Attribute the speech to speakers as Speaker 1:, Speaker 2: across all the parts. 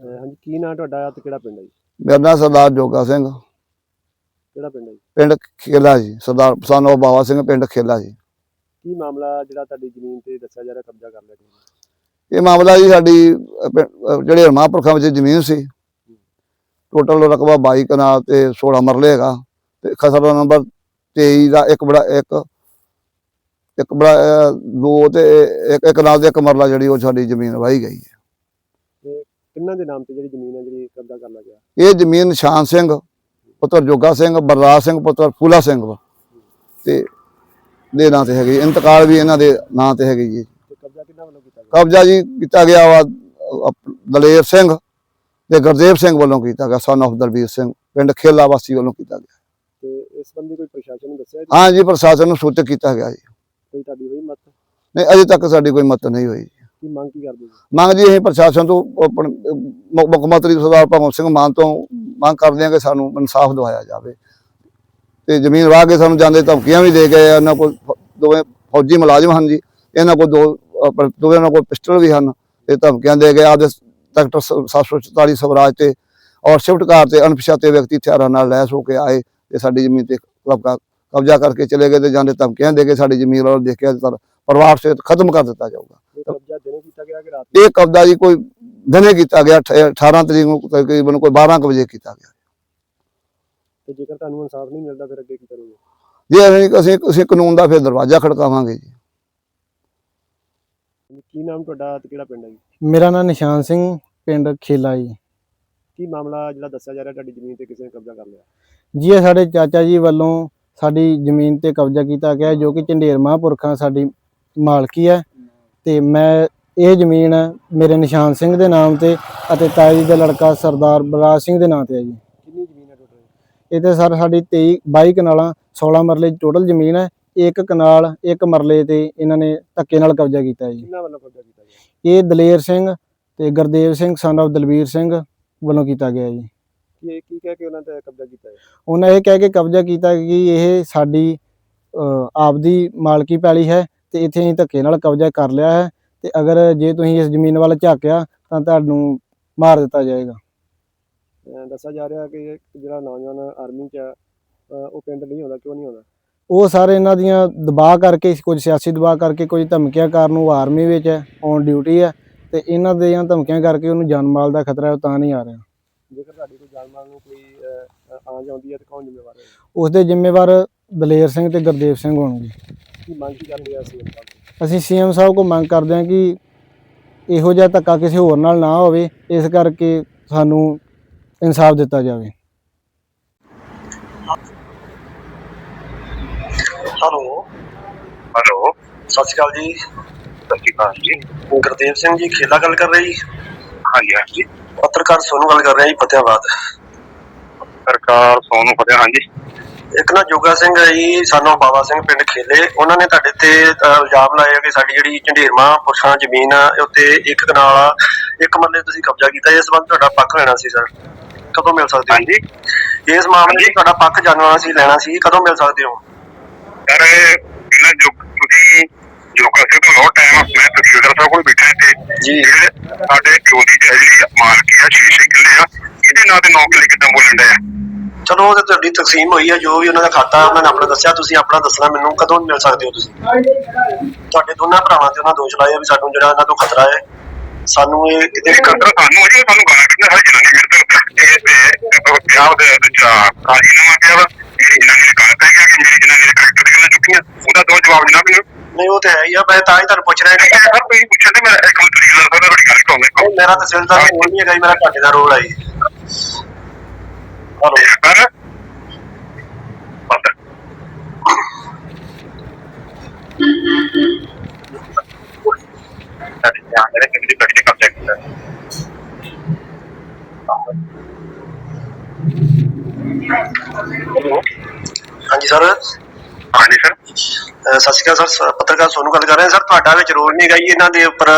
Speaker 1: ਅਹ ਹਾਂਜੀ ਕੀ ਨਾਂ ਤੁਹਾਡਾ ਤੇ ਕਿਹੜਾ ਪਿੰਡ ਹੈ ਜੀ?
Speaker 2: ਮੇਰਾ ਨਾਮ ਸਰਦਾਰ ਜੋਗਾ ਸਿੰਘ।
Speaker 1: ਕਿਹੜਾ ਪਿੰਡ ਹੈ ਜੀ?
Speaker 2: ਪਿੰਡ ਖੇਲਾ ਜੀ ਸਰਦਾਰ ਸਾਨੂੰ ਬਾਵਾ ਸਿੰਘ ਪਿੰਡ ਖੇਲਾ ਜੀ।
Speaker 1: ਕੀ ਮਾਮਲਾ ਜਿਹੜਾ ਤੁਹਾਡੀ ਜ਼ਮੀਨ ਤੇ ਦੱਸਿਆ ਜਾ ਰਿਹਾ ਕਬਜ਼ਾ ਕਰ ਲਿਆ ਕਿਸੇ ਨੇ?
Speaker 2: ਇਹ ਮਾਮਲਾ ਜੀ ਸਾਡੀ ਅਹ, ਪਿੰ- ਅਹ, ਜਿਹੜੇ ਮਹਾਂਪੁਰਖਾਂ ਵਿੱਚ ਜ਼ਮੀਨ ਸੀ ਟੋਟਲ ਰਕਬਾ 22 ਕਨਾਲ ਤੇ 16 ਮਰਲੇ ਹੈਗਾ ਤੇ ਖਸਰਾ ਨੰਬਰ 23 ਦਾ ਇੱਕ ਬੜਾ ਇੱਕ ਇੱਕ ਬੜਾ ਅਹ, ਦੋ ਤੇ ਇੱਕ ਇੱਕ ਨਾਲ ਦੇ ਇੱਕ ਮਰਲਾ ਜਿਹੜੀ ਉਹ ਸਾਡੀ ਜ਼ਮੀਨ ਵਾਹੀ ਗਈ ਹੈ।
Speaker 1: ਕਿੰਨਾਂ ਦੇ ਨਾਮ ਤੇ ਜਿਹੜੀ ਜ਼ਮੀਨ ਹੈ ਜਿਹੜੀ ਕਬਜ਼ਾ ਕਰ ਲਿਆ ਗਿਆ
Speaker 2: ਇਹ ਜ਼ਮੀਨ ਨਿਸ਼ਾਨ ਸਿੰਘ ਪੁੱਤਰ ਜੋਗਾ ਸਿੰਘ ਬਰਰਾਜ ਸਿੰਘ ਪੁੱਤਰ ਫੂਲਾ ਸਿੰਘ ਵਾ। ਤੇ ਦੇ ਨਾਂ ਤੇ ਹੈਗੀ ਇੰਤਕਾਲ ਵੀ ਇਹਨਾਂ ਦੇ ਨਾਂ ਤੇ ਹੈਗੀ ਜੀ।
Speaker 1: ਤੇ ਕਬਜ਼ਾ ਕਿੰਨਾਂ ਵੱਲੋਂ ਕੀਤਾ ਗਿਆ?
Speaker 2: ਕਬਜ਼ਾ ਜੀ ਕੀਤਾ ਗਿਆ ਵਾ ਅਪ- ਦਲੇਰ ਸਿੰਘ ਤੇ ਗੁਰਦੇਵ ਸਿੰਘ ਵੱਲੋਂ ਕੀਤਾ ਗਿਆ ਸਨ of ਦਲਬੀਰ ਸਿੰਘ। ਪਿੰਡ ਖੇਲਾ ਵਾਸੀ ਵੱਲੋਂ ਕੀਤਾ ਗਿਆ।
Speaker 1: ਤੇ ਇਸ ਸੰਬੰਧੀ ਕੋਈ ਪ੍ਰਸ਼ਾਸਨ ਨੂੰ ਦੱਸਿਆ ਜੀ?
Speaker 2: ਹਾਂ ਜੀ ਪ੍ਰਸ਼ਾਸਨ ਨੂੰ ਸੂਚਿਤ ਕੀਤਾ ਗਿਆ ਜੀ।
Speaker 1: ਕੋਈ ਤੁਹਾਡੀ ਹੋਈ ਮਤ?
Speaker 2: ਨਹੀਂ ਅਜੇ ਤੱਕ ਸਾਡੀ ਕੋਈ ਮਤ ਨਹੀਂ ਹੋਈ
Speaker 1: ਕੀ ਮੰਗ ਕੀ ਕਰਦੇ ਜੀ
Speaker 2: ਮੰਗ ਜੀ ਅਸੀਂ ਪ੍ਰਸ਼ਾਸਨ ਤੋਂ ਆਪਣ- ਮੁ- ਮੁੱਖ ਮੰਤਰੀ ਸਰਦਾਰ ਭਗਵੰਤ ਸਿੰਘ ਮਾਨ ਤੋਂ ਮੰਗ ਕਰਦੇ ਹਾਂ ਕਿ ਸਾਨੂੰ ਇਨਸਾਫ ਦਿਵਾਇਆ ਜਾਵੇ। ਤੇ ਜ਼ਮੀਨ ਵਾਹ ਕੇ ਸਾਨੂੰ ਜਾਂਦੇ ਧਮਕੀਆਂ ਵੀ ਦੇ ਗਏ ਆ, ਇਹਨਾਂ ਕੋਲ ਫ- ਦੋਵੇਂ ਫੌਜੀ ਮੁਲਾਜ਼ਮ ਹਨ ਜੀ, ਇਹਨਾਂ ਕੋਲ ਦੋ, ਆਪਣ- ਦੋਵੇਂ ਇਹਨਾਂ ਕੋਲ ਪਿਸਟਲ ਵੀ ਹਨ ਤੇ ਧਮਕੀਆਂ ਦੇ ਗਏ ਆਪਦੇ ਸੈਕਟਰ 744 ਸਵਰਾਜ ਤੇ ਔਰ ਸ਼ਿਫਟ ਕਾਰ ਤੇ ਅਣਪਛਾਤੇ ਵਿਅਕਤੀ ਹਥਿਆਰਾਂ ਨਾਲ ਲੈਸ ਹੋ ਕੇ ਆਏ ਤੇ ਸਾਡੀ ਜ਼ਮੀਨ ਤੇ ਕਬਜ਼ਾ ਕਬਜ਼ਾ ਕਰਕੇ ਚਲੇ ਗਏ ਤੇ ਜਾਂਦੇ ਧਮਕੀਆਂ ਦੇ ਕੇ ਸਾਡੀ ਜ਼ਮੀਨ ਵੱਲ ਦੇਖਿਆ ਤਾਂ ਪਰਿਵਾਰ ਸੇ ਖਤਮ ਕਰ ਦਿੱਤਾ ਜਾਊਗਾ।
Speaker 1: ਇਹ ਕਬਜ਼ਾ
Speaker 2: ਜੀ ਕੋਈ ਦਿਨੇ ਕੀਤਾ ਗਿਆ ਅਠ- 18 ਤਰੀਕ ਨੂੰ ਤਕਰੀਬਨ ਕੋਈ 12 ਕੁ ਵਜੇ ਕੀਤਾ ਗਿਆ।
Speaker 1: ਤੇ ਜੇਕਰ ਤੁਹਾਨੂੰ ਇਨਸਾਫ ਨਹੀਂ ਮਿਲਦਾ ਫਿਰ ਅੱਗੇ ਕੀ ਕਰੋਗੇ?
Speaker 2: ਜੇ ਅਸੀਂ ਅਸੀਂ ਅਸੀਂ ਕਾਨੂੰਨ ਦਾ ਫਿਰ ਦਰਵਾਜ਼ਾ ਖੜਕਾਵਾਂਗੇ ਜੀ।
Speaker 1: ਕੀ ਨਾਮ ਤੁਹਾਡਾ ਤੇ ਕਿਹੜਾ ਪਿੰਡ ਹੈ ਜੀ?
Speaker 3: ਮੇਰਾ ਨਾਮ ਨਿਸ਼ਾਨ ਸਿੰਘ ਪਿੰਡ ਖੇਲਾ ਜੀ।
Speaker 1: ਕੀ ਮਾਮਲਾ ਜਿਹੜਾ ਦੱਸਿਆ ਜਾ ਰਿਹਾ ਤੁਹਾਡੀ ਜ਼ਮੀਨ ਤੇ ਕਿਸੇ ਨੇ ਕਬਜ਼ਾ ਕਰ ਲਿਆ?
Speaker 3: ਜੀ ਇਹ ਸਾਡੇ ਚਾਚਾ ਜੀ ਵੱਲੋਂ ਸਾਡੀ ਜ਼ਮੀਨ ਤੇ ਕਬਜ਼ਾ ਕੀਤਾ ਗਿਆ ਜੋ ਕਿ ਝੰਡੇਰ ਮਹਾਂਪੁਰਖਾਂ ਸਾਡੀ ਮਾਲਕੀ ਹੈ ਤੇ ਮੈਂ ਇਹ ਜ਼ਮੀਨ ਮੇਰੇ ਨਿਸ਼ਾਨ ਸਿੰਘ ਦੇ ਨਾਮ ਤੇ ਅਤੇ ਤਾਏ ਜੀ ਦਾ ਲੜਕਾ ਸਰਦਾਰ ਬਲਰਾਜ ਸਿੰਘ ਦੇ ਨਾਮ ਤੇ ਹੈ ਜੀ।
Speaker 1: ਕਿੰਨੀ ਜ਼ਮੀਨ ਹੈ ਟੋਟਲ
Speaker 3: ਇਹ ਤੇ ਸਰ ਸਾਡੀ 23 22 ਕਨਾਲਾਂ 16 ਮਰਲੇ ਟੋਟਲ ਜ਼ਮੀਨ ਹੈ ਇੱਕ ਕਨਾਲ ਇੱਕ ਮਰਲੇ ਤੇ ਇਹਨਾਂ ਨੇ ਧੱਕੇ ਨਾਲ ਕਬਜ਼ਾ ਕੀਤਾ ਹੈ ਜੀ।
Speaker 1: ਕਿੰਨਾ ਵੱਲੋਂ ਕਬਜ਼ਾ ਕੀਤਾ ਗਿਆ?
Speaker 3: ਇਹ ਦਲੇਰ ਸਿੰਘ ਤੇ ਗੁਰਦੇਵ ਸਿੰਘ son of ਦਲਬੀਰ ਸਿੰਘ ਵੱਲੋਂ ਕੀਤਾ ਗਿਆ ਜੀ।
Speaker 1: ਕੀ ਕੀ ਕਹਿ ਕੇ ਉਹਨਾਂ ਤੇ ਕਬਜ਼ਾ ਕੀਤਾ ਹੈ
Speaker 3: ਉਹਨਾਂ ਇਹ ਕਹਿ ਕੇ ਕਬਜ਼ਾ ਕੀਤਾ ਕਿ ਇਹ ਸਾਡੀ ਆਪਦੀ ਮਾਲਕੀ ਪੈਲੀ ਹੈ ਤੇ ਇੱਥੇ ਅਸੀਂ ਧੱਕੇ ਨਾਲ ਕਬਜ਼ਾ ਕਰ ਲਿਆ ਹੈ ਤੇ ਅਗਰ ਜੇ ਤੁਸੀਂ ਇਸ ਜ਼ਮੀਨ ਵੱਲ ਝਾਕਿਆ ਤਾਂ ਤੁਹਾਨੂੰ ਮਾਰ ਦਿੱਤਾ ਜਾਏਗਾ।
Speaker 1: ਦੱਸਿਆ ਜਾ ਰਿਹਾ ਕਿ ਜਿਹੜਾ ਨੌਜਵਾਨ ਆਰਮੀ ਚ ਆ, ਉਹ ਪਿੰਡ ਨਹੀਂ ਆਉਂਦਾ ਕਿਉਂ ਨਹੀਂ ਆਉਂਦਾ?
Speaker 3: ਉਹ ਸਾਰੇ ਇਹਨਾਂ ਦੀਆਂ ਦਬਾਅ ਕਰਕੇ ਕੁਝ ਸਿਆਸੀ ਦਬਾਅ ਕਰਕੇ ਕੁਝ ਧਮਕੀਆਂ ਕਾਰਨ ਉਹ ਆਰਮੀ ਵਿੱਚ ਹੈ ਔਨ ਡਿਊਟੀ ਹੈ ਤੇ ਇਹਨਾਂ ਦੀਆਂ ਧਮਕੀਆਂ ਕਰਕੇ ਉਹਨੂੰ ਜਾਨ ਮਾਲ ਦਾ ਖਤਰਾ ਹੈ ਤਾਂ ਨਹੀਂ ਆ ਰਿਹਾ।
Speaker 1: ਜੇਕਰ ਤੁਹਾਡੀ ਕੋਈ ਜਾਨਮਾਲ ਨੂੰ ਕੋਈ ਆਂਚ ਆਉਂਦੀ ਹੈ ਤਾਂ ਕੌਣ ਜ਼ਿੰਮੇਵਾਰ ਹੈ?
Speaker 3: ਉਸ ਦੇ ਜ਼ਿੰਮੇਵਾਰ ਦਲੇਰ ਸਿੰਘ ਤੇ ਗੁਰਦੇਵ ਸਿੰਘ ਹੋਣਗੇ।
Speaker 1: ਕੀ ਮੰਗ ਕੀ ਕਰਦੇ ਆ ਅਸੀਂ ਆਪਾਂ ਤੋਂ?
Speaker 3: ਅਸੀਂ ਸੀਐਮ ਸਾਹਿਬ ਕੋ ਮੰਗ ਕਰਦੇ ਹਾਂ ਕਿ ਇਹੋ ਜਿਹਾ ਧੱਕਾ ਕਿਸੇ ਹੋਰ ਨਾਲ ਨਾ ਹੋਵੇ ਇਸ ਕਰਕੇ ਸਾਨੂੰ ਇਨਸਾਫ ਦਿੱਤਾ ਜਾਵੇ।
Speaker 4: ਹੈਲੋ।
Speaker 5: ਹੈਲੋ।
Speaker 4: ਸਤਿ ਸ਼੍ਰੀ ਅਕਾਲ ਜੀ।
Speaker 5: ਸਤਿ ਸ਼੍ਰੀ ਅਕਾਲ ਜੀ।
Speaker 4: ਗੁਰਦੇਵ ਸਿੰਘ ਜੀ ਖੇਲਾ ਗੱਲ ਕਰ ਰਹੇ ਜੀ?
Speaker 5: ਹਾਂਜੀ ਹਾਂਜੀ।
Speaker 4: ਪੱਤਰਕਾਰ ਸੋਨੂੰ ਗੱਲ ਕਰ ਰਿਹਾ ਜੀ ਫਤਿਆਬਾਦ
Speaker 5: ਸਰਕਾਰ ਸੋਨੂੰ ਫਤਿਹ ਹਾਂਜੀ।
Speaker 4: ਇੱਕ ਨਾ ਜੋਗਾ ਸਿੰਘ ਜੀ ਸਾਨੂੰ ਬਾਬਾ ਸਿੰਘ ਪਿੰਡ ਖੇਲੇ। ਉਹਨਾਂ ਨੇ ਤੁਹਾਡੇ ਤੇ ਇਲਜ਼ਾਮ ਲਾਇਆ ਕਿ ਸਾਡੀ ਜਿਹੜੀ ਝੰਡੇਰਮਾ ਪੁਰਸ਼ਾਂ ਜ਼ਮੀਨ ਆ ਉੱਤੇ ਇੱਕ ਕਨਾਲ ਆ। ਇੱਕ ਮਰਲੇ ਤੁਸੀਂ ਕਬਜ਼ਾ ਕੀਤਾ। ਇਸ ਸੰਬੰਧ ਤੁਹਾਡਾ ਪੱਖ ਲੈਣਾ ਸੀ ਸਰ। ਕਦੋਂ ਮਿਲ ਸਕਦੇ
Speaker 5: ਹਾਂਜੀ।
Speaker 4: ਹੋ ਇਸ ਮਾਮਲੇ 'ਚ ਤੁਹਾਡਾ ਪੱਖ ਜਾਣਨਾ ਸੀ ਲੈਣਾ ਸੀ। ਕਦੋਂ ਮਿਲ ਸਕਦੇ ਹੋ?
Speaker 5: ਸਰ ਇਹਨਾਂ ਜੋ ਤੁਸੀਂ ਯੋਗਾ ਸੇ ਤੋਂ ਲੋ ਟਾਈਮ ਮੈਂ ਤਸਵੀਰ ਸਾਹਿਬ ਕੋਲ ਬੈਠਾ ਤੇ
Speaker 4: ਜੀ।
Speaker 5: ਸਾਡੇ ਦੀ ਜਿਹੜੀ ਮਾਲਕੀ ਆ 6-6 ਕਿੱਲੇ ਆ ਇਹਦੇ ਨਾਂ ਤੇ 9 ਕਿੱਲੇ ਕਿੱਦਾਂ ਬੋਲਣ ਡਿਆ
Speaker 4: ਚਲੋ ਉਹ ਤੇ ਤੁਹਾਡੀ ਤਕਸੀਮ ਹੋਈ ਹੈ ਜੋ ਵੀ ਉਹਨਾਂ ਦਾ ਖਾਤਾ ਉਹਨਾਂ ਨੇ ਆਪਣਾ ਦੱਸਿਆ ਤੁਸੀਂ ਆਪਣਾ ਦੱਸਣਾ ਮੈਨੂੰ ਕਦੋਂ ਮਿਲ ਸਕਦੇ ਹੋ ਤੁਸੀਂ? ਤੁਹਾਡੇ ਦੋਨਾਂ ਭਰਾਵਾਂ ਤੇ ਉਹਨਾਂ ਦੋਸ਼ ਲਾਏ ਆ ਵੀ ਸਾਨੂੰ ਜਿਹੜਾ ਇਹਨਾਂ ਤੋਂ ਖਤਰਾ ਹੈ ਸਾਨੂੰ ਇਹ ਕਿਤੇ
Speaker 5: ਕੰਦਰ ਸਾਨੂੰ ਅਜੇ ਸਾਨੂੰ ਗਾਲਾਂ ਕੱਢਣਾ ਸਾਡੀ ਜਨਾਨੀ ਮੇਰੇ ਤੋਂ ਇਹ ਤੇ ਵਿਆਹ ਦੇ ਵਿੱਚ ਰਾਜੀਨਾਮਾ ਪਿਆ ਵਾ। ਮੇਰੀ ਜਨਾਨੀ ਨੇ ਪੈ ਗਿਆ ਕਿ ਮੇਰੀ ਜਨਾਨੀ ਨੇ ਕਰੈਕਟਰ ਦੀ ਗੱਲਾਂ ਚੁੱਕੀਆਂ। ਉਹਦਾ ਦੋ ਜਵਾਬ ਜਨਾਬ ਮੈਨੂੰ
Speaker 4: ਨਹੀਂ ਉਹ ਤੇ ਹੈ ਹੀ ਆ ਮੈਂ ਤਾਂ ਹੀ ਤੁਹਾਨੂੰ ਪੁੱਛ ਰਿਹਾ ਕਿ
Speaker 5: ਸਰ ਤੁਸੀਂ ਪੁੱਛਿਆ ਤੇ ਮੈਂ ਇੱਕ ਮਿੰਟ ਤਸਵੀਰ ਸਾਹਿਬ ਨਾਲ ਗੱਲ ਕਰਾਉਂਗਾ।
Speaker 4: ਉਹ ਮੇਰਾ ਤਹਿਸੀਲਦਾਰ ਦਾ ਨਹੀਂ ਹੈਗਾ ਮੇਰਾ ਘਾਟੇ ਦਾ ਰੋਲ ਹੈ ਜੀ ਹਲੋ
Speaker 5: ਪਰ ਬੰਦ ਸਾਡੇ ਧਿਆਨ ਦੇ ਕਿ ਕਿਹੜੀ ਗੱਡੀ ਕਬਜ਼ਾ ਕੀਤਾ ਹੈਲੋ
Speaker 4: ਹਾਂਜੀ ਸਰ।
Speaker 5: ਹਾਂਜੀ ਸਰ।
Speaker 4: ਸਤਿ ਸ਼੍ਰੀ ਅਕਾਲ ਸਰ ਪੱਤਰਕਾਰ ਸੋਨੂੰ ਗੱਲ ਕਰ ਰਹੇ ਸਰ ਤੁਹਾਡਾ ਵਿੱਚ ਰੋਲ ਨਹੀਂ ਜੀ। ਇਹਨਾਂ ਦੇ ਉੱਪਰ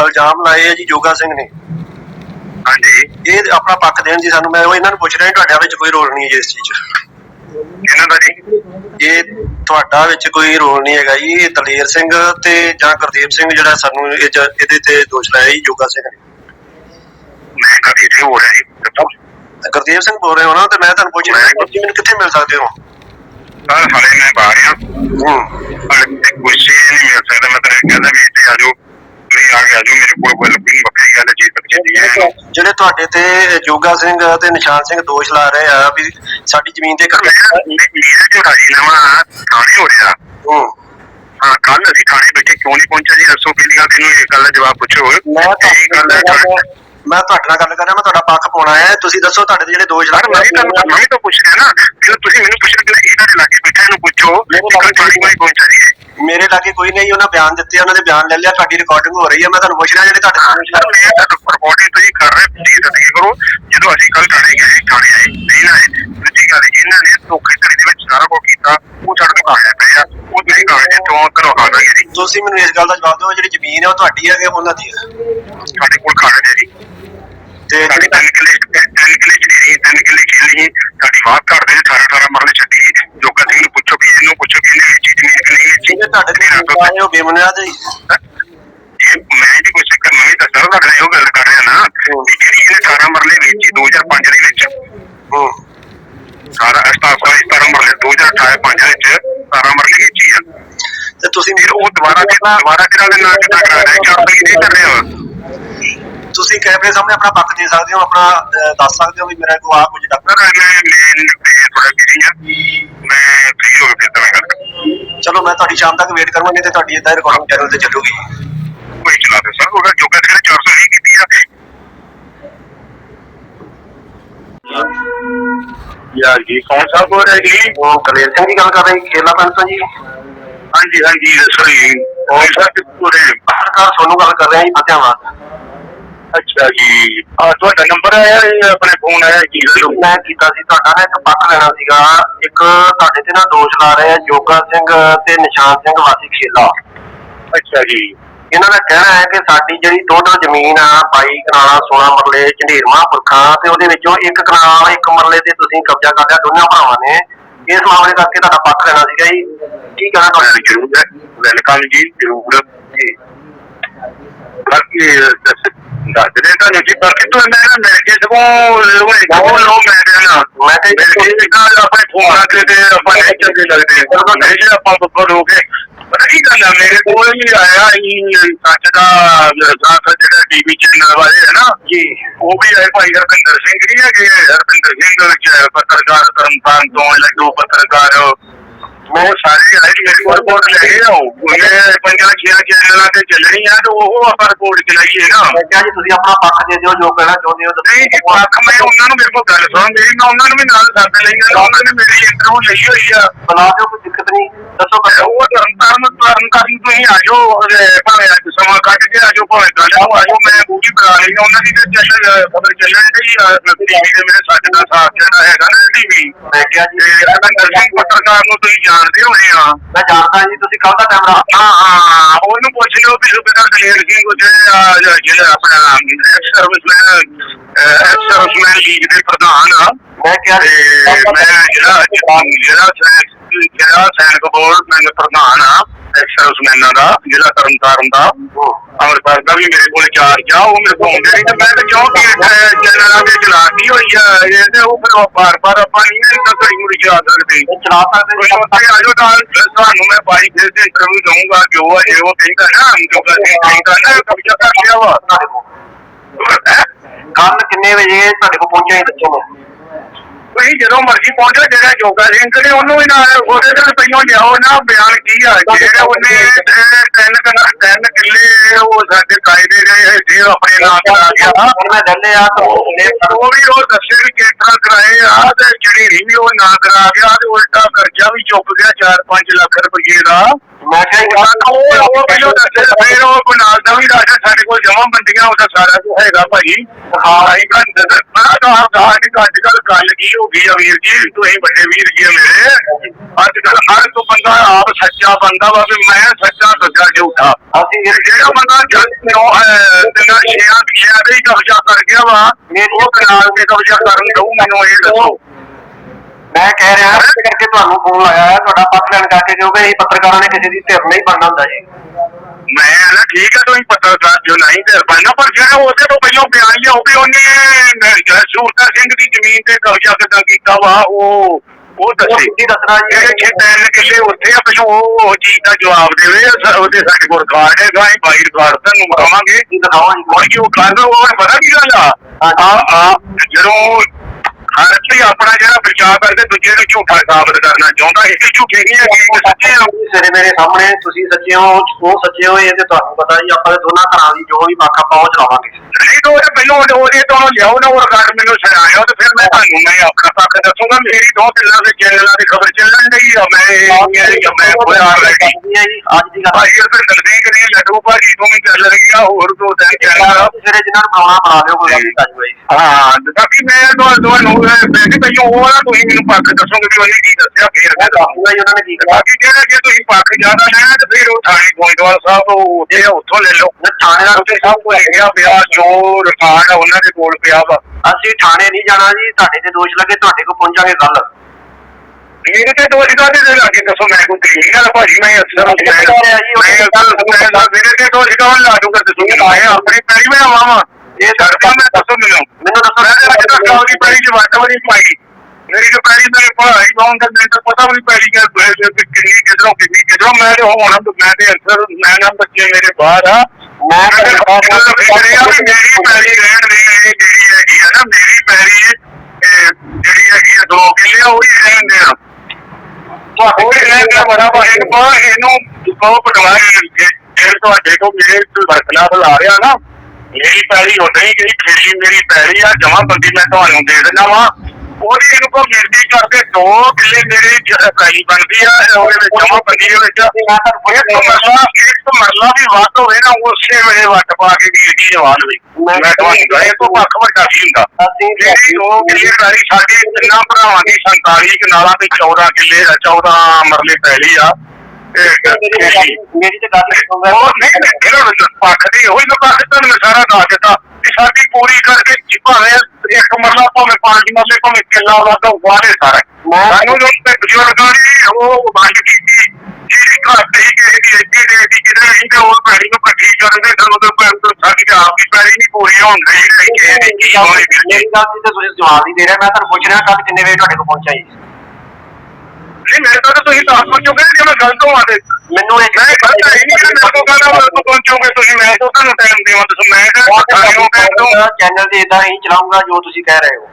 Speaker 4: ਇਲਜ਼ਾਮ ਲਾਏ ਆ ਜੀ ਜੋਗਾ ਸਿੰਘ ਨੇ।
Speaker 5: ਹਾਂਜੀ।
Speaker 4: ਇਹ ਆਪਣਾ ਪੱਖ ਦੇਣ ਜੀ ਸਾਨੂੰ ਮੈਂ ਉਹ ਇਹਨਾਂ ਨੂੰ ਪੁੱਛ ਰਿਹਾ ਤੁਹਾਡਾ ਵਿੱਚ ਕੋਈ ਰੋਲ ਨਹੀਂ ਹੈ ਜੀ ਇਸ ਚੀਜ਼ 'ਚ।
Speaker 5: ਇਹਨਾਂ ਦਾ ਜੀ
Speaker 4: ਇਹ ਤੁਹਾਡਾ ਵਿੱਚ ਕੋਈ ਰੋਲ ਨਹੀਂ ਹੈਗਾ ਜੀ ਇਹ ਦਲੇਰ ਸਿੰਘ ਤੇ ਜਾਂ ਗੁਰਦੀਪ ਸਿੰਘ ਜਿਹੜਾ ਸਾਨੂੰ ਇਹ ਇਹਦੇ ਤੇ ਦੋਸ਼ ਲਾਇਆ ਜੀ ਜੋਗਾ ਸਿੰਘ ਨੇ।
Speaker 5: ਮੈਂ ਕਰੀ ਗੁਰਦੇਵ ਹੋ ਰਿਹਾ ਜੀ ਦੱਸੋ।
Speaker 4: ਗੁਰਦੇਵ ਸਿੰਘ ਬੋਲ ਰਹੇ ਹੋ ਨਾ ਤੇ ਮੈਂ ਤੁਹਾਨੂੰ ਪੁੱਛ ਰਿਹਾ ਕਿ ਜ਼ਮੀਨ ਕਿੱਥੇ ਮਿਲ ਸਕਦੇ ਹੋ?
Speaker 5: ਸਰ ਹਾਲੇ ਮੈਂ ਬਾਹਰ ਆ
Speaker 4: ਹੂੰ।
Speaker 5: ਪਰ ਕੁਰਸੀ ਨਹੀਂ ਮਿਲ ਸਕਦਾ ਮੈਂ ਤਾਂ ਇਹ ਕਹਿੰਦਾ ਵੀ ਇੱਥੇ ਆ ਜਾਓ ਤੁਸੀਂ ਆ ਕੇ ਆ ਜਾਓ ਮੇਰੇ ਕੋਲ ਕੋਈ ਲੱਭੀ ਹੈ ਜੀ ਤੱਕ ਜੀ ਹੈ
Speaker 4: ਜਿਹੜੇ ਤੁਹਾਡੇ ਤੇ ਜੋਗਾ ਸਿੰਘ ਤੇ ਨਿਸ਼ਾਨ ਸਿੰਘ ਦੋਸ਼ ਲਾ ਰਹੇ ਆ ਵੀ ਸਾਡੀ ਜ਼ਮੀਨ ਤੇ ਕਬਜ਼ਾ
Speaker 5: ਮੇਰਾ ਮੇਰਾ ਜੋ ਰਾਜੀਨਾਮਾ ਥਾਣੇ ਹੋ ਰਿਹਾ।
Speaker 4: ਹੂੰ।
Speaker 5: ਹਾਂ ਕੱਲ ਅਸੀਂ ਥਾਣੇ ਬੈਠੇ ਕਿਉਂ ਨਹੀਂ ਪਹੁੰਚਿਆ ਜੀ? ਦੱਸੋ ਪਹਿਲੀ ਗੱਲ ਤੈਨੂੰ ਇਹ ਗੱਲ ਦਾ ਜਵਾਬ ਪੁੱਛੋ।
Speaker 4: ਮੈਂ
Speaker 5: ਇਹ ਗੱਲ ਹੈ
Speaker 4: ਤੁਹਾਡੇ ਮੈਂ ਤੁਹਾਡੇ ਨਾਲ ਗੱਲ ਕਰ ਰਿਹਾ ਮੈਂ ਤੁਹਾਡਾ ਪੱਖ ਪਾਉਣਾ ਹੈ। ਤੁਸੀਂ ਦੱਸੋ ਤੁਹਾਡੇ ਤੇ ਜਿਹੜੇ ਦੋਸ਼ ਲਾ
Speaker 5: ਸਰ ਮੈਂ ਤੁਹਾਨੂੰ ਮੈਂ ਤਾਂ ਪੁੱਛ ਰਿਹਾ ਨਾ। ਜਦੋਂ ਤੁਸੀਂ ਮੈਨੂੰ ਪੁੱਛ ਰਹੇ ਇਹਨਾਂ ਦੇ ਲਾਗੇ ਬੈਠਾ ਇਹਨੂੰ ਪੁੱਛੋ। ਕਿ ਕੱਲ ਥਾਣੇ ਕੋਈ ਪਹੁੰਚਾ ਜੀ
Speaker 4: ਮੇਰੇ ਲਾਗੇ ਕੋਈ ਨਹੀਂ ਉਹਨਾਂ ਬਿਆਨ ਦਿੱਤੇ ਉਹਨਾਂ ਦੇ ਬਿਆਨ ਲੈ ਲਿਆ ਤੁਹਾਡੀ ਰਿਕਾਰਡਿੰਗ ਹੋ ਰਹੀ ਹੈ ਮੈਂ ਤੁਹਾਨੂੰ ਪੁੱਛ ਰਿਹਾ ਜਿਹੜੇ ਤੁਹਾਡੇ
Speaker 5: ਸਰ ਮੈਂ ਤੁਹਾਨੂੰ ਰਿਪੋਰਟਿੰਗ ਤੁਸੀਂ ਕਰ ਰਹੇ ਪਲੀਜ਼ ਦੱਸੀ ਕਰੋ ਜਦੋਂ ਅਸੀਂ ਕੱਲ ਥਾਣੇ ਗਏ ਥਾਣੇ ਆਏ ਨਹੀਂ ਆਏ ਦੂਜੀ ਗੱਲ ਇਹਨਾਂ ਨੇ ਧੋਖੇ ਧੜੀ ਦੇ ਵਿੱਚ ਸਾਰਾ ਕੁਝ ਕੀਤਾ ਉਹ ਸਾਡੇ ਤੋਂ ਕਾਗਜ਼ ਪਿਆ ਉਹ ਤੁਸੀਂ ਕਾਗਜ਼ ਤੋਂ ਕਰੋ ਕਾਗਜ਼ ਜੀ।
Speaker 4: ਤੁਸੀਂ ਮੈਨੂੰ ਇਸ ਗੱਲ ਦਾ ਜਵਾਬ ਦਿਓ ਜਿਹੜੀ ਜ਼ਮੀਨ ਹੈ ਉਹ ਤੁਹਾਡੀ ਹੈ ਕਿ ਉਹਨਾਂ ਦੀ ਹੈ?
Speaker 5: ਸਾਡੇ ਕੋਲ ਕਾਗਜ਼ ਹੈ ਜੀ।
Speaker 4: ਤੇ
Speaker 5: ਸਾਡੀ
Speaker 4: ਜਿਹੜੀ
Speaker 5: ਤਿੰਨ ਕਿੱਲੇ ਤਿੰਨ ਕਿੱਲੇ ਜਿਹੜੀ ਤਿੰਨ ਕਿੱਲੇ ਖੇਲੀ ਸਾਡੀ ਬਾਤ ਕਰਦੇ ਨੇ 18 18 ਮਰਲੇ ਛੱਡੀ ਜੋਗਾ ਸਿੰਘ ਨੂੰ ਪੁੱਛੋ ਵੀ ਇਹਨੂੰ ਪੁੱਛੋ ਵੀ ਇਹਨੇ ਵੇਚੀ ਜ਼ਮੀਨ ਕਿ ਨਹੀਂ ਵੇਚੀ
Speaker 4: ਜਿਹੜੇ ਤੁਹਾਡੇ ਤੇ ਦੋਸ਼ ਲਾ ਰਹੇ ਹੋ ਬੇਬੁਨਿਆਦ ਹੈ। ਜੀ।
Speaker 5: ਇਹ ਮੈਂ ਜੀ ਕੁਛ ਚੱਕਰ ਮੈਂ ਵੀ ਦੱਸਣਾ ਤੁਹਾਡੇ ਨਾਲ ਉਹ ਗੱਲ ਕਰ ਰਿਹਾ ਨਾ। ਵੀ ਜਿਹੜੀ ਇਹਨੇ 18 ਮਰਲੇ ਵੇਚੀ 2005 ਦੇ ਵਿੱਚ।
Speaker 4: ਹੂੰ।
Speaker 5: ਸਾਰਾ ਸਟਾਫ 17 ਮਰਲੇ 2028 5 ਦੇ ਵਿੱਚ 17 ਮਰਲੇ ਵੇਚੀ ਆ।
Speaker 4: ਤੇ ਤੁਸੀਂ
Speaker 5: ਫਿਰ ਉਹ ਦੁਬਾਰਾ ਦੁਬਾਰਾ ਕਿਹਨਾਂ ਦੇ ਨਾਂ ਕਿੱਦਾਂ ਕਰਾ ਰਿਹਾ ਨਹੀਂ ਕਰ ਰਿਹਾ ਵਾ
Speaker 4: ਤੁਸੀਂ ਕੈਮਰੇ ਸਾਹਮਣੇ ਆਪਣਾ ਪੱਖ ਦੇ ਸਕਦੇ ਹੋ ਆਪਣਾ ਦੱਸ ਸਕਦੇ ਹੋ ਵੀ ਮੇਰੇ ਕੋਲ ਆ ਕੁਝ ਡਾਕਟਰ
Speaker 5: ਸਰ ਮੈਂ ਮੈਂ ਥੋੜਾ ਬਿਜ਼ੀ ਆ। ਮੈਂ ਫ੍ਰੀ ਹੋ ਕੇ ਤਾਂ ਕਰ
Speaker 4: ਚਲੋ ਮੈਂ ਤੁਹਾਡੀ ਸ਼ਾਮ ਤੱਕ ਵੇਟ ਕਰੂੰਗਾ ਨਹੀਂ ਤੇ ਤੁਹਾਡੀ ਇਦਾਂ ਰਿਕਾਰਡਿੰਗ ਚੈਨਲ ਤੇ ਚੱਲੂਗੀ।
Speaker 5: ਕੋਈ ਚਲਾ ਦੇ ਸਰ ਉਹਦਾ ਜੋਗਾ 400 ਨਹੀਂ ਕੀਤੀ ਆ। ਯਾਰ ਜੀ ਕੌਣ ਸਾਹਿਬ ਬੋਲ ਰਹੇ ਜੀ?
Speaker 4: ਉਹ ਕਲੇਰ ਸਿੰਘ ਦੀ ਗੱਲ ਕਰ ਰਹੇ ਖੇਲਾ ਤੋਂ ਜੀ।
Speaker 5: ਹਾਂਜੀ ਹਾਂਜੀ ਦੱਸੋ ਜੀ। ਉਹ ਸਰ ਕਿੱਥੋਂ ਦੇ
Speaker 4: ਸਰਕਾਰ ਤੁਹਾਨੂੰ ਗੱਲ ਕਰ ਰਿਹਾ ਜੀ ਫਤਿਆਵਾਦ।
Speaker 5: ਅੱਛਾ ਜੀ। ਆ ਤੁਹਾਡਾ ਨੰਬਰ ਆਇਆ ਇਹ ਆਪਣੇ ਫੋਨ ਆਇਆ ਜੀ? ਦੱਸੋ
Speaker 4: ਮੈਂ ਕੀਤਾ ਸੀ ਤੁਹਾਡਾ ਨਾ ਇੱਕ ਪੱਖ ਲੈਣਾ ਸੀਗਾ। ਇੱਕ ਤੁਹਾਡੇ ਤੇ ਨਾ ਦੋਸ਼ ਲਾ ਰਹੇ ਆ ਜੋਗਾ ਸਿੰਘ ਤੇ ਨਿਸ਼ਾਨ ਸਿੰਘ ਵਾਸੀ ਖੇਲਾ।
Speaker 5: ਅੱਛਾ ਜੀ।
Speaker 4: ਇਹਨਾਂ ਦਾ ਕਹਿਣਾ ਹੈ ਕਿ ਸਾਡੀ ਜਿਹੜੀ ਟੋਟਲ ਜ਼ਮੀਨ ਆ 22 ਕਨਾਲਾਂ 16 ਮਰਲੇ ਝੰਡੇਰਮਾ ਪੁਰਖਾਂ ਤੇ ਉਹਦੇ ਵਿੱਚੋਂ ਇੱਕ ਕਨਾਲ ਇੱਕ ਮਰਲੇ ਤੇ ਤੁਸੀਂ ਕਬਜ਼ਾ ਕਰ ਲਿਆ ਦੋਨਾਂ ਭਰਾਵਾਂ ਨੇ। ਇਸ ਮਾਮਲੇ ਕਰਕੇ ਤੁਹਾਡਾ ਪੱਖ ਲੈਣਾ ਸੀਗਾ ਜੀ। ਕੀ ਕਹਿਣਾ ਤੁਹਾਡਾ?
Speaker 5: ਜ਼ਰੂਰ ਵੈਲਕਮ ਜੀ ਜ਼ਰੂਰ। ਜੀ। ਬਾਕੀ ਦੱਸ ਦੱਸ ਦੇ ਤੁਹਾਨੂੰ ਜੀ ਬਾਕੀ ਤੋਂ ਮੈਂ ਨਾ ਮਿਲ ਕੇ ਸਗੋਂ ਉਹ ਉਹ ਲੋ ਮੈਂ ਦੇਣਾ।
Speaker 4: ਮੈਂ ਤੇ
Speaker 5: ਮਿਲ ਕੇ ਜਿੱਦਾਂ ਆਪਣੇ ਫੋਨ ਤੇ ਤੇ ਆਪਾਂ ਨਹੀਂ ਚੰਗੇ ਲੱਗਦੇ। ਨਹੀਂ ਜੇ ਆਪਾਂ ਬੱਬਰ ਹੋ ਕੇ ਪਤਾ ਕੀ ਗੱਲ ਆ ਮੇਰੇ ਕੋਲ ਹੀ ਆਇਆ ਇਹ ਸੱਚ ਦਾ ਸਾਥ ਜਿਹੜਾ ਟੀਵੀ ਚੈਨਲ ਵਾਲੇ ਹੈ ਨਾ ਜੀ। ਉਹ ਵੀ ਆਏ ਭਾਈ ਹਰਪਿੰਦਰ ਸਿੰਘ ਜੀ ਹੈਗੇ ਹਰਪਿੰਦਰ ਸਿੰਘ ਵਿੱਚ ਪੱਤਰਕਾਰ ਤਰਨਤਾਰਨ ਤੋਂ ਲੱਡੂ ਪੱਤਰਕਾਰ ਮੈਂ ਸਾਰੇ ਕੋਲ ਰਿਪੋਰਟ ਲੈ ਗਏ ਆ ਉਹਨੇ ਪੰਜਾਂ ਛੇ ਚੈਨਲਾਂ ਤੇ ਚੱਲਣੀ ਆ ਤੇ ਉਹ ਆਪਾਂ ਰਿਪੋਰਟ ਚਲਾਈਏ ਨਾ।
Speaker 4: ਮੈਂ ਕਿਹਾ ਜੀ ਤੁਸੀਂ ਆਪਣਾ ਪੱਖ ਦੇ ਦਿਓ ਜੋ ਕਹਿਣਾ ਚਾਹੁੰਦੇ ਹੋ
Speaker 5: ਨਹੀਂ ਜੀ ਪੱਖ ਮੈਂ ਉਹਨਾਂ ਨੂੰ ਮੇਰੇ ਕੋਲ ਗੱਲ ਸੁਣ ਮੇਰੀ ਮੈਂ ਉਹਨਾਂ ਨੂੰ ਵੀ ਨਾਲ ਸੱਦ ਲਈ ਉਹਨਾਂ ਨੇ ਮੇਰੀ ਇੰਟਰਵਿਊ ਲਈ ਹੋਈ ਆ।
Speaker 4: ਬੁਲਾ ਦਿਓ ਕੋਈ ਦਿੱਕਤ ਨਹੀਂ। ਦੱਸੋ
Speaker 5: ਤੇ ਉਹ ਤਰਨਤਾਰਨ ਤਰਨਤਾਰਨ ਤੁਸੀਂ ਆ ਜਾਓ ਉਹਦੇ ਭਾਵੇਂ ਅੱਜ ਸਮਾਂ ਕੱਢ ਕੇ ਆ ਜਾਓ ਭਾਵੇਂ ਕੱਲ ਨੂੰ ਆ ਜਾਓ ਮੈਂ ਬੂਟੀ ਬਣਾ ਲਈ। ਉਹਨਾਂ ਦੀ ਤੇ ਚੱਲ ਖਬਰ ਚੱਲਣ ਆ ਟੀਵੀ ਦੇ ਮੇਰੇ ਸੱਚ ਦਾ ਸਾਥ ਜਿਹੜਾ ਹੈਗਾ ਨਾ ਟੀਵੀ
Speaker 4: ਮੈਂ ਕਿਹਾ ਜੀ
Speaker 5: ਤੇ ਰਵਿੰਦਰ ਸਿੰਘ ਪੱਤਰਕਾਰ ਨੂੰ ਤੁਸੀਂ ਜਾਣਦੇ ਹੋਣੇ ਆ
Speaker 4: ਮੈਂ ਜਾਣਦਾ ਜੀ ਤੁਸੀਂ ਕੱਲ ਦਾ ਟਾਈਮ ਰੱਖ
Speaker 5: ਹਾਂ ਹਾਂ ਉਹਨੂੰ ਪੁੱਛ ਲਿਓ ਵੀ ਸੁਬੇਦਾਰ ਦਲੇਰ ਸਿੰਘ ਜਿਹੜਾ ਜਿਹੜਾ ਆਪਣਾ ex serviceman ex serviceman league ਦੇ ਪ੍ਰਧਾਨ ਆ
Speaker 4: ਮੈਂ ਕਿਹਾ
Speaker 5: ਤੇ ਮੈਂ ਜਿਹੜਾ ਜਿਹੜਾ ਸੈਨਿਕ ਜਿਹੜਾ ਸੈਨਿਕ ਬੋਰਡ ਮੈਂ ਪ੍ਰਧਾਨ ਆ ਐਕਸ ਸਰਵਿਸਮੈਨਾਂ ਦਾ ਜ਼ਿਲ੍ਹਾ ਤਰਨਤਾਰਨ ਦਾ। ਅੰਮ੍ਰਿਤਸਰ ਦਾ ਵੀ ਮੇਰੇ ਕੋਲ ਚਾਰਜ ਆ ਉਹ ਮੇਰੇ ਕੋਲ ਆਉਂਦੇ ਨਹੀਂ ਤੇ ਮੈਂ ਤਾਂ ਕਿਉਂਕਿ ਚੈਨਲਾਂ ਦੇ ਚਲਾਤੀ ਹੋਈ ਆ? ਇਹ ਤੇ ਉਹ ਫਿਰ ਬਾਰ ਬਾਰ ਆਪਾਂ ਨਹੀਂ ਨਾ ਘੜੀ ਮੁੜੀ ਚਲਾ ਸਕਦੇ
Speaker 4: ਇਹ ਚਲਾ ਸਕਦੇ
Speaker 5: ਕੋਈ ਉੱਥੇ ਆ ਜਾਓ ਤਾਂ ਤੁਹਾਨੂੰ ਮੈਂ ਬਾਈ ਫਿਰ ਤੇ ਇੰਟਰਵਿਊ ਦਊਂਗਾ ਜੋ ਆ ਜੇ ਉਹ ਕਹਿੰਦਾ ਨਾ ਜੋ ਕਹਿੰਦਾ ਕਹਿੰਦਾ ਨਾ ਕਬਜ਼ਾ ਕਰ ਲਿਆ ਵਾ।
Speaker 4: ਕੱਲ ਕਿੰਨੇ ਵਜੇ ਤੁਹਾਡੇ ਕੋਲ ਪਹੁੰਚਿਆ ਇਹ ਦੱਸੋ
Speaker 5: ਤੁਸੀਂ ਜਦੋਂ ਮਰਜ਼ੀ ਪਹੁੰਚੋ ਜਿਹੜਾ ਜੋਗਾ ਸਿੰਘ ਨੇ ਉਹਨੂੰ ਵੀ ਨਾਲ ਉਹਦੇ ਤੇ ਪਹਿਲਾਂ ਲਿਆਓ ਨਾ ਬਿਆਨ ਕੀ ਆ ਜਿਹੜੇ ਉਹਨੇ ਤਿੰਨ ਤਿੰਨ ਕਿੱਲੇ ਉਹ ਸਾਡੇ ਕਾਇਦੇ ਦੇ ਜੇ ਆਪਣੇ ਨਾਮ ਕਰਾ ਗਿਆ
Speaker 4: ਮੈਂ ਲੈਣੇ ਆ ਤਾਂ ਉਹ
Speaker 5: ਵੀ ਉਹ ਦੱਸੇ ਵੀ ਕਿੰਨਾ ਕਰਾਏ ਆ ਤੇ ਜਿਹੜੀ ਉਹ ਨਾ ਕਰਾ ਗਿਆ ਤੇ ਉਲਟਾ ਕਰਜ਼ਾ ਵੀ ਚੁੱਕ ਗਿਆ 4-5 ਲੱਖ ਰੁਪਏ ਦਾ।
Speaker 4: ਮੈਂ ਕਿਹਾ ਜੀ
Speaker 5: ਉਹ ਉਹ ਪਹਿਲਾਂ ਦੱਸੇ ਤੇ ਫਿਰ ਉਹ ਕੋਈ ਨਾਲ ਦਾ ਵੀ ਰਾਜਾ ਸਾਡੇ ਕੋਲ ਜਮਾ ਬੰਦੀਆਂ ਉਹਦਾ ਸਾਰਾ ਕੁਝ ਹੈਗਾ ਭਾਜੀ। ਹਾਂ ਆਈ ਘੰਟੇ ਦਾ ਬੜਾ ਦਾ ਦਾ ਕਿ ਅੱਜ ਕੱਲ ਗੱਲ ਕੀ ਹੋ ਗਈ ਆ ਵੀਰ ਜੀ? ਤੁਸੀਂ ਵੱਡੇ ਵੀਰ ਜੀ ਮੇਰੇ। ਅੱਜ ਕੱਲ ਹਰ ਕੋਈ ਬੰਦਾ ਆਪ ਸੱਚਾ ਬੰਦਾ ਵਾ ਵੀ ਮੈਂ ਸੱਚਾ ਦੂਜਾ ਝੂਠਾ।
Speaker 4: ਅਸੀਂ ਇਹ
Speaker 5: ਜਿਹੜਾ ਬੰਦਾ ਜਦ ਨੋ ਤਿੰਨਾਂ ਛੇਆਂ ਦੇ ਹੀ ਕਬਜ਼ਾ ਕਰ ਗਿਆ ਵਾ ਉਹ ਕਨਾਲ ਤੇ ਕਬਜ਼ਾ ਕਰਨ ਦਊ ਮੈਨੂੰ ਇਹ ਦੱਸੋ।
Speaker 4: ਮੈਂ ਕਹਿ ਰਿਹਾ ਇਸ ਕਰਕੇ ਤੁਹਾਨੂੰ ਫੋਨ ਲਾਇਆ ਹੈ ਤੁਹਾਡਾ ਪੱਖ ਲੈਣ ਕਰਕੇ ਕਿਉਂਕਿ ਅਸੀਂ ਪੱਤਰਕਾਰਾਂ ਨੇ ਕਿਸੇ ਦੀ ਧਿਰ ਨਹੀਂ ਬਣਨਾ ਹੁੰਦਾ ਜੀ।
Speaker 5: ਮੈਂ ਨਾ ਠੀਕ ਹੈ ਤੁਸੀਂ ਪੱਤਰਕਾਰ ਜੋ ਨਹੀਂ ਤੇ ਬਣਨਾ ਪਰ ਜਿਹੜਾ ਉਹਦੇ ਤੋਂ ਪਹਿਲਾਂ ਬਿਆਨ ਲਿਆ ਉਹ ਵੀ ਉਹਨੇ ਸੂਰਤਾ ਸਿੰਘ ਦੀ ਜ਼ਮੀਨ ਤੇ ਕਬਜ਼ਾ ਕਿੱਦਾਂ ਕੀਤਾ ਵਾ ਉਹ ਉਹ ਦੱਸੇ।
Speaker 4: ਤੁਸੀਂ ਦੱਸਣਾ
Speaker 5: ਜਿਹੜੇ ਤਿੰਨ ਕਿੱਲੇ ਉੱਥੇ ਆ ਪਹਿਲਾਂ ਉਹ ਚੀਜ਼ ਦਾ ਜਵਾਬ ਦੇਵੇ ਉਹਦੇ ਸਾਡੇ ਕੋਲ ਰਿਕਾਰਡ ਹੈਗਾ ਅਸੀਂ ਬਾਈ ਰਿਕਾਰਡ ਤੁਹਾਨੂੰ
Speaker 4: ਕੀ ਜੀ
Speaker 5: ਕੋਈ ਉਹ ਕਰ ਉਹ ਪਤਾ ਕੀ ਗੱਲ ਆ ਆ ਜਦੋਂ ਹਰ ਕੋਈ ਆਪਣਾ ਜਿਹੜਾ ਬਚਾਅ ਕਰਦੇ ਦੂਜੇ ਨੂੰ ਝੂਠਾ ਸਾਬਤ ਕਰਨਾ ਚਾਹੁੰਦਾ। ਇਹ ਝੂਠੇ ਨਹੀਂ ਇਹ ਸੱਚੇ ਆ।
Speaker 4: ਸਵੇਰੇ ਮੇਰੇ ਸਾਹਮਣੇ ਤੁਸੀਂ ਸੱਚੇ ਹੋ ਉਹ ਸੱਚੇ ਹੋ ਇਹ ਤੇ ਤੁਹਾਨੂੰ ਪਤਾ ਜੀ ਆਪਾਂ ਦੇ ਦੋਨਾਂ ਘਰਾਂ ਦੀ ਜੋ ਵੀ ਪੱਖ ਆਪਾਂ ਉਹ ਚਲਾਵਾਂਗੇ।
Speaker 5: ਨਹੀਂ ਤਾਂ ਉਹਦੇ ਪਹਿਲਾਂ ਉਹਦੇ ਤੋਂ ਲਿਆਓ ਨਾ ਉਹ ਰਿਕਾਰਡ ਮੈਨੂੰ ਸੁਣਾਇਓ ਤੇ ਫਿਰ ਮੈਂ ਤੁਹਾਨੂੰ ਮੈਂ ਆਪਣਾ ਪੱਖ ਦੱਸੂਗਾ ਮੇਰੀ ਦੋ ਕਿੱਲਾਂ ਦੇ ਚੈਨਲਾਂ ਦੀ ਖਬਰ ਚੱਲਣ ਡਈ ਆ ਮੈਂ ਮੈਂ ਹੋਇਆ ਰੈਡੀ
Speaker 4: ਜੀ ਅੱਜ ਦੀ ਗੱਲ
Speaker 5: ਭਾਈ ਰਵਿੰਦਰ ਸਿੰਘ ਨੇ ਲੱਡੂ ਭਾਜੀ ਤੋਂ ਵੀ ਚੱਲ ਰਹੀ ਆ ਹੋਰ ਦੋ ਤਿੰਨ ਚੈਨਲ।
Speaker 4: ਸਵੇਰੇ ਜਿਨ੍ਹਾਂ ਨੂੰ ਬਣਾਉਣਾ ਬਣਾ ਲਿਓ ਕੋਈ ਗੱਲ ਨਹੀਂ
Speaker 5: ਹਾਂ ਤੇ ਬਾਕੀ ਮੈਂ ਤੁਹਾਨੂੰ ਤੁਹਾਨੂੰ ਬੈਠੇ ਪਈਓ ਉਹ ਤੁਸੀਂ ਮੈਨੂੰ ਪੱਖ ਦੱਸੋਗੇ ਵੀ ਉਹਨੇ ਕੀ ਦੱਸਿਆ ਫੇਰ ਮੈਂ ਦੱਸੂਗਾ
Speaker 4: ਜੀ ਉਹਨਾਂ ਨੇ ਕੀ ਕਰਾ
Speaker 5: ਬਾਕੀ ਜਿਹੜਾ ਜੇ ਤੁਸੀਂ ਪੱਖ ਜ਼ਿਆਦਾ ਲੈਣਾ ਤੇ ਫਿਰ ਉਹ ਥਾਣੇ ਗੋਇੰਦਵਾਲ ਸਾਹਿਬ ਉਹ ਉੱਥੇ ਆ, ਉੱਥੋਂ ਲੈ ਲਓ। ਉੱਥੇ ਸਭ ਕੁਝ ਹੈਗਾ ਪਿਆ ਜੋ ਰਿਕਾਰਡ ਆ ਉਹਨਾਂ ਦੇ ਕੋਲ ਪਿਆ ਵਾ।
Speaker 4: ਅਸੀਂ ਥਾਣੇ ਨਹੀਂ ਜਾਣਾ ਜੀ ਤੁਹਾਡੇ ਤੇ ਦੋਸ਼ ਲੱਗੇ ਤੁਹਾਡੇ ਕੋਲ ਪਹੁੰਚਾਂਗੇ ਕੱਲ
Speaker 5: ਮੇਰੇ ਤੇ ਦੋਸ਼ ਕਾਹਦੇ ਦੇ ਲੱਗੇ ਦੱਸੋ ਮੈਂ ਕੋਈ ਗੱਲ ਭਾਜੀ ਮੈਂ ਅਕਸਰ ਮੈਂ ਮੈਂ ਮੇਰੇ ਤੇ ਦੋਸ਼ ਕਾਹਨ ਲਾ ਦੂੰਗਾ ਤੇ ਤੁਸੀਂ ਆਏ ਆਪਣੀ ਪੈਰੀ ਮੈਂ ਆਵਾਂ। ਵਾ ਇਹ ਸਰਕਾਰ ਮੈਂ ਦੱਸੋ ਮੈਨੂੰ।
Speaker 4: ਮੈਨੂੰ ਦੱਸੋ।
Speaker 5: ਮੈਂ ਤਾਂ ਅੱਜ ਤੱਕ ਆਪਣੀ ਪੈਰੀ ਚ ਵੱਟ ਵੀ ਨਹੀਂ ਪਾਈ। ਮੇਰੀ ਜੋ ਪੈਰੀ ਮੇਰੇ ਪੜਾਈ ਬਾਉਂਦਾ ਮੈਨੂੰ ਤਾਂ ਪਤਾ ਵੀ ਨਹੀਂ ਪੈਰੀ ਕਿ ਕਿੰਨੀ ਕਿਧਰੋਂ ਕਿੰਨੀ ਕਿਧਰੋਂ। ਮੈਂ ਤੇ ਹੁਣ ਮੈਂ ਤੇ ਅਕਸਰ ਮੈਂ ਨਾ ਬੱਚੇ ਮੇਰੇ ਬਾਹਰ ਆ। ਮੈਂ ਤੇ ਇਹ ਆ ਵੀ ਮੇਰੀ ਪੈਰੀ ਰਹਿਣ ਦੇ ਇਹ ਜਿਹੜੀ ਹੈਗੀ ਆ ਨਾ ਮੇਰੀ ਪੈਰੀ ਜਿਹੜੀ ਹੈਗੀ ਆ ਦੋ ਕਿੱਲੇ ਆ ਉਹ ਹੀ ਰਹਿਣ ਦੇਣਾ ਤੁਹਾਡੇ ਕੋਲ ਰਹਿਣ ਦਾ ਬੜਾ ਬਾਹਰ ਇਹਨੂੰ ਕਹੋ ਪਟਵਾਰੀ ਜੇ ਤੁਹਾਡੇ ਤੋਂ ਮੇਰੇ ਬਰਖਲਾਫ ਲਾ ਰਿਹਾ ਨਾ ਮੇਰੀ ਪੈਰੀ ਉਦਾਂ ਹੀ ਜਿਹੜੀ ਖੇਤੀ ਮੇਰੀ ਪੈਰੀ ਆ ਜਮਾ ਬੰਦੀ ਮੈਂ ਤੁਹਾਨੂੰ ਦੇ ਦਿੰਦਾ ਵਾ। ਉਹਦੀ ਇਹਨੂੰ ਕੋ ਮਿਲਦੀ ਕਰਦੇ ਦੋ ਕਿੱਲੇ ਮੇਰੇ ਜ- ਪੈਲੀ ਬਣਦੀ ਆ ਉਹਦੇ ਵਿੱਚ ਜਮਾ ਬੰਦੀ ਦੇ ਵਿੱਚ। ਇੱਕ ਮਰਲਾ ਇੱਕ ਮਰਲਾ ਵੀ ਵੱਧ ਹੋਵੇ ਨਾ ਉਸੇ ਵੇਲੇ ਵੱਟ ਪਾ ਕੇ ਵੀ ਇਹਦੀ ਜਵਾਨ ਵੀ। ਮੈਂ ਤੁਹਾਨੂੰ ਕਹਾਂ ਇਹ ਤੋਂ ਪੱਖ ਵੱਡਾ ਕੀ ਹੁੰਦਾ? ਜਿਹੜੀ ਦੋ ਕਿੱਲੇ ਪੈਲੀ ਸਾਡੇ ਤਿੰਨਾਂ ਭਰਾਵਾਂ ਦੀ 47 ਕਨਾਲਾਂ ਤੇ 14 ਕਿੱਲੇ 14 ਮਰਲੇ ਪੈਲੀ ਆ।
Speaker 4: ਮੇਰੀ ਤੇ ਗੱਲ ਨਹੀਂ
Speaker 5: ਉਹ ਨਹੀਂ ਇਹਨਾਂ ਨੂੰ ਪੱਖ ਦੀ ਉਹੀ ਤਾਂ ਪੱਖ ਤੁਹਾਨੂੰ ਸਾਰਾ ਦੱਸ ਦਿੱਤਾ ਕਿ ਸਾਡੀ ਪੂਰੀ ਕਰਕੇ ਭਾਵੇਂ ਇੱਕ ਮਰਲਾ ਭਾਵੇਂ ਪੰਜ ਮਰਲੇ ਭਾਵੇਂ ਕਿੱਲਾ ਵਾਦਾ ਵਾਲੇ ਸਾਰਾ ਸਾਨੂੰ ਜੋ ਬਜ਼ੁਰਗਾਂ ਨੇ ਉਹ ਵੰਡ ਕੀਤੀ ਜਿਹੜੀ ਘੱਟ ਹੀ ਕਿਸੇ ਦੀ ਇੱਥੇ ਦੇ ਦੀ ਕਿਤੇ ਨਹੀਂ ਉਹ ਪੈੜੀ ਨੂੰ ਇਕੱਠੀ ਕਰਦੇ ਸਾਨੂੰ ਤਾਂ ਪੈਰ ਤੋਂ ਸਾਡੀ ਤਾਂ ਆਪ ਦੀ ਪੈੜੀ ਨਹੀਂ ਪੂਰੀ ਹੁੰਦੀ ਇਹ ਕਿਸੇ ਕੀ ਹੋਣੀ
Speaker 4: ਮੇਰੀ ਗੱਲ ਦੀ ਤੇ ਤੁਸੀਂ ਜਵਾਬ ਨਹੀਂ ਦੇ ਰਹੇ ਮੈਂ ਤੁਹਾਨੂੰ ਪੁੱਛ ਰਿਹਾ ਕੱਲ ਕਿੰਨੇ ਵਜੇ ਤੁਹਾਡੇ ਕੋਲ ਪਹੁੰਚਾਈ
Speaker 5: ਨਹੀਂ ਮੇਰੇ ਤੋਂ ਤੁਸੀਂ ਦੱਸ ਪੁੱਛੋਗੇ ਜੇ ਮੈਂ ਗਲਤ ਹੋਵਾਂ ਤੇ।
Speaker 4: ਮੈਨੂੰ ਇੱਕ
Speaker 5: ਮੈਂ ਗਲਤ ਹੈ ਨਹੀਂ ਮੇਰੇ ਤੋਂ ਕਹਿੰਦਾ ਮੇਰੇ ਤੋਂ ਪਹੁੰਚੋਗੇ ਤੁਸੀਂ ਮੈਂ ਤੋਂ ਤੁਹਾਨੂੰ ਟਾਈਮ ਦੇਵਾਂ ਤੁਸੀਂ ਮੈਂ ਕਹਿੰਦਾ ਕਹਿੰਦਾ
Speaker 4: ਚੈਨਲ ਤੇ ਇਦਾਂ ਹੀ ਚਲਾਉਂਗਾ ਜੋ ਤੁਸੀਂ ਕਹਿ ਰਹੇ ਹੋ।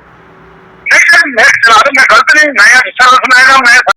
Speaker 5: ਨਹੀਂ ਸਰ ਮੈਂ ਚਲਾ ਦੂੰ ਮੈਂ ਗਲਤ ਨਹੀਂ ਮੈਂ ਸਰਵਿਸ ਮੈਂ ਮੈਂ